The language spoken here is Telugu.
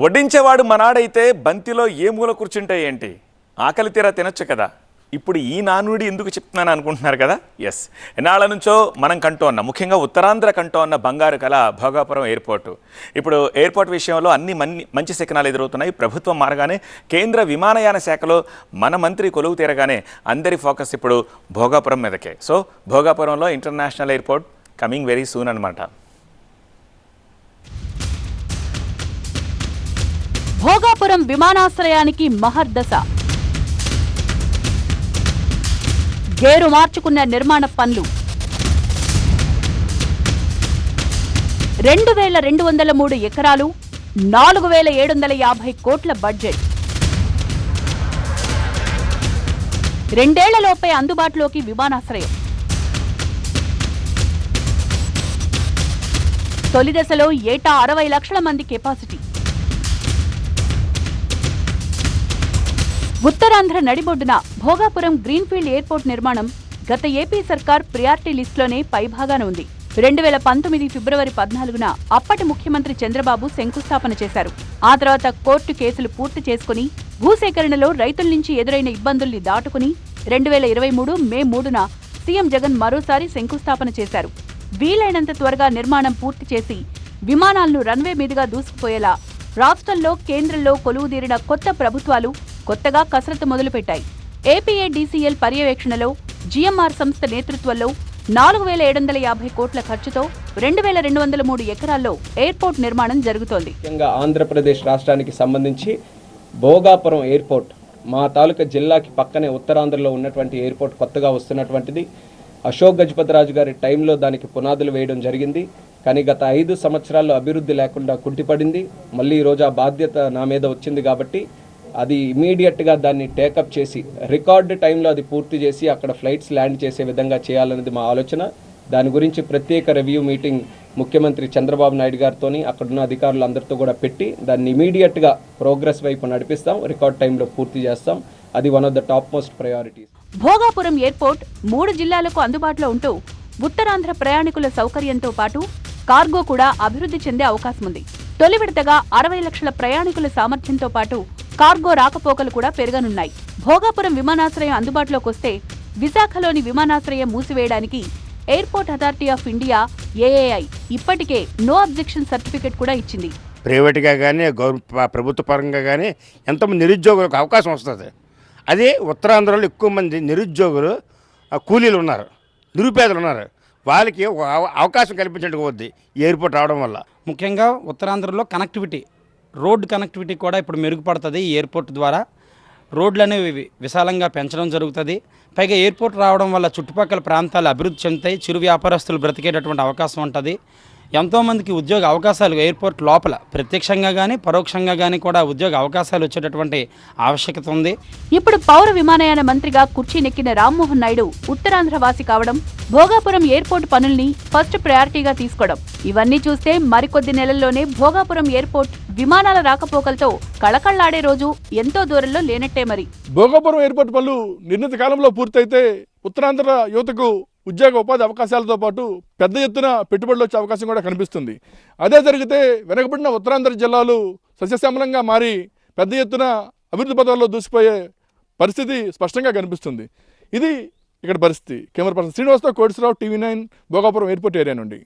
వడ్డించేవాడు మనాడైతే బంతిలో ఏ మూల కూర్చుంటే ఏంటి? ఆకలి తీరా తినొచ్చు కదా. ఇప్పుడు ఈ నానుడి ఎందుకు చెప్తున్నాను అనుకుంటున్నారు కదా? ఎస్ ఎన్నాళ్ళ నుంచో మనం కంటూ ఉన్న ముఖ్యంగా ఉత్తరాంధ్ర కంటూ ఉన్న బంగారు కళ భోగాపురం ఎయిర్పోర్టు. ఇప్పుడు ఎయిర్పోర్ట్ విషయంలో అన్ని మన్ని మంచి శకనాలు ఎదురవుతున్నాయి. ప్రభుత్వం మారగానే కేంద్ర విమానయాన శాఖలో మన మంత్రి కొలువు తీరగానే అందరి ఫోకస్ ఇప్పుడు భోగాపురం మీదకే. So భోగాపురంలో international airport coming very soon అనమాట భోగాపురం విమానాశ్రయానికి మహర్దశ గేరు మార్చుకున్న నిర్మాణ పనులు. రెండు వేల రెండు వందల మూడు ఎకరాలు నాలుగు వేల ఏడు వందల యాభై కోట్ల బడ్జెట్. రెండేళ్ళలోపే అందుబాటులోకి విమానాశ్రయం. తొలి దశలో ఏటా అరవై లక్షల మంది కెపాసిటీ. ఉత్తరాంధ్ర నడిబొడ్డున భోగాపురం గ్రీన్ఫీల్డ్ ఎయిర్పోర్ట్ నిర్మాణం గత ఏపీ సర్కార్ ప్రియారిటీ లిస్టులోనే పైభాగాన ఉంది. రెండు వేల పంతొమ్మిది ఫిబ్రవరి పద్నాలుగున అప్పటి ముఖ్యమంత్రి చంద్రబాబు శంకుస్థాపన చేశారు. ఆ తర్వాత కోర్టు కేసులు పూర్తి చేసుకుని భూసేకరణలో రైతుల నుంచి ఎదురైన ఇబ్బందుల్ని దాటుకుని రెండు వేల ఇరవై మూడు మే మూడున సీఎం జగన్ మరోసారి శంకుస్థాపన చేశారు. వీలైనంత త్వరగా నిర్మాణం పూర్తి చేసి విమానాలను రన్వే మీదుగా దూసుకుపోయేలా రాష్ట్రంలో కేంద్రంలో కొలువుదీరిన కొత్త ప్రభుత్వాలు కొత్తగా కసరత్తు మొదలుపెట్టాయి. ఏపీఏడీసీఎల్ పర్యవేక్షణలో జీఎంఆర్ సంస్థ నేతృత్వంలో నాలుగు వేల ఏడు వందల యాభై కోట్ల ఖర్చుతో రెండు వేల రెండు వందల మూడు ఎకరాల్లో ఎయిర్పోర్ట్ నిర్మాణం జరుగుతోంది. ముఖ్యంగా ఆంధ్రప్రదేశ్ రాష్ట్రానికి సంబంధించి భోగాపురం ఎయిర్పోర్ట్ మా తాలూకా జిల్లాకి పక్కనే ఉత్తరాంధ్రలో ఉన్నటువంటి ఎయిర్పోర్ట్ కొత్తగా వస్తున్నటువంటిది. అశోక్ గజపతిరాజు గారి టైంలో దానికి పునాదులు వేయడం జరిగింది. కానీ గత ఐదు సంవత్సరాల్లో అభివృద్ధి లేకుండా కుంటిపడింది. మళ్ళీ ఈరోజు ఆ బాధ్యత నా మీద వచ్చింది కాబట్టి అది ఇమీడియట్గా దాన్ని టేకప్ చేసి రికార్డ్ టైంలో అది పూర్తి చేసి అక్కడ ఫ్లైట్స్ ల్యాండ్ చేసే విధంగా చేయాలనేది మా ఆలోచన. దాని గురించి ప్రత్యేక రివ్యూ మీటింగ్ ముఖ్యమంత్రి చంద్రబాబు నాయుడు గారితో అక్కడున్న అధికారులందరితో కూడా పెట్టి దాన్ని ఇమీడియట్గా ప్రోగ్రెస్ వైపు నడిపిస్తాం రికార్డ్ టైంలో పూర్తి చేస్తాం. అది one of the top most priorities Bhogapuram airport మూడు జిల్లాలకు అందుబాటులో ఉంటూ ఉత్తరాంధ్ర ప్రయాణికుల సౌకర్యంతో పాటు కార్గో కూడా అభివృద్ధి చెందే అవకాశం ఉంది తొలి విడతగా అరవై లక్షల ప్రయాణికుల సామర్థ్యంతో పాటు కార్గో రాకపోకలు కూడా పెరగనున్నాయి. భోగాపురం విమానాశ్రయం అందుబాటులోకి వస్తే విశాఖలోని విమానాశ్రయం మూసివేయడానికి airport authority of India AAI ఇప్పటికే నో అబ్జెక్షన్ సర్టిఫికెట్ కూడా ఇచ్చింది. ప్రైవేట్గా కానీ గౌరవ ప్రభుత్వ పరంగా కానీ ఎంతమంది నిరుద్యోగులకు అవకాశం వస్తుంది. అదే ఉత్తరాంధ్రలో ఎక్కువ మంది నిరుద్యోగులు కూలీలు ఉన్నారు నిరుపేదలు ఉన్నారు. వాళ్ళకి అవకాశం కల్పించడానికి పోద్ది ఈ ఎయిర్పోర్ట్ రావడం వల్ల. ముఖ్యంగా ఉత్తరాంధ్రలో కనెక్టివిటీ రోడ్ కనెక్టివిటీ కూడా ఇప్పుడు మెరుగుపడుతుంది ఈ ఎయిర్పోర్ట్ ద్వారా. రోడ్లు అనేవి విశాలంగా పెంచడం జరుగుతుంది. పైగా ఎయిర్పోర్ట్ రావడం వల్ల చుట్టుపక్కల ప్రాంతాలు అభివృద్ధి చెందుతాయి. చిరు వ్యాపారస్తులు బ్రతికేటటువంటి అవకాశం ఉంటుంది. ఎంతోమందికి ఉద్యోగ అవకాశాలు ఎయిర్పోర్ట్ లోపల ప్రత్యక్షంగా కానీ పరోక్షంగా కానీ కూడా ఉద్యోగ అవకాశాలు వచ్చేటటువంటి ఆవశ్యకత ఉంది. ఇప్పుడు పౌర విమానయాన మంత్రిగా కుర్చీ నెక్కిన రామ్మోహన్ నాయుడు ఉత్తరాంధ్ర వాసి కావడం భోగాపురం ఎయిర్పోర్ట్ పనుల్ని ఫస్ట్ ప్రయారిటీగా తీసుకోవడం. ఇవన్నీ చూస్తే మరికొద్ది నెలల్లోనే భోగాపురం ఎయిర్పోర్ట్ విమానాల రాకపోకలతో కళకళ్ళాడే రోజు ఎంతో దూరంలో లేనట్టే మరి. భోగాపురం ఎయిర్పోర్ట్ పనులు నిర్ణీత కాలంలో పూర్తయితే ఉత్తరాంధ్ర యువతకు ఉద్యోగ ఉపాధి అవకాశాలతో పాటు పెద్ద ఎత్తున పెట్టుబడులు వచ్చే అవకాశం కూడా కనిపిస్తుంది. అదే జరిగితే వెనకబడిన ఉత్తరాంధ్ర జిల్లాలు సస్యశ్యామలంగా మారి పెద్ద ఎత్తున అభివృద్ధి పదాల్లో దూసిపోయే పరిస్థితి స్పష్టంగా కనిపిస్తుంది. ఇది ఇక్కడ పరిస్థితి. Camera person Srinivasarao కోడిశ్రావు TV nine Bhogapuram airport area నుండి.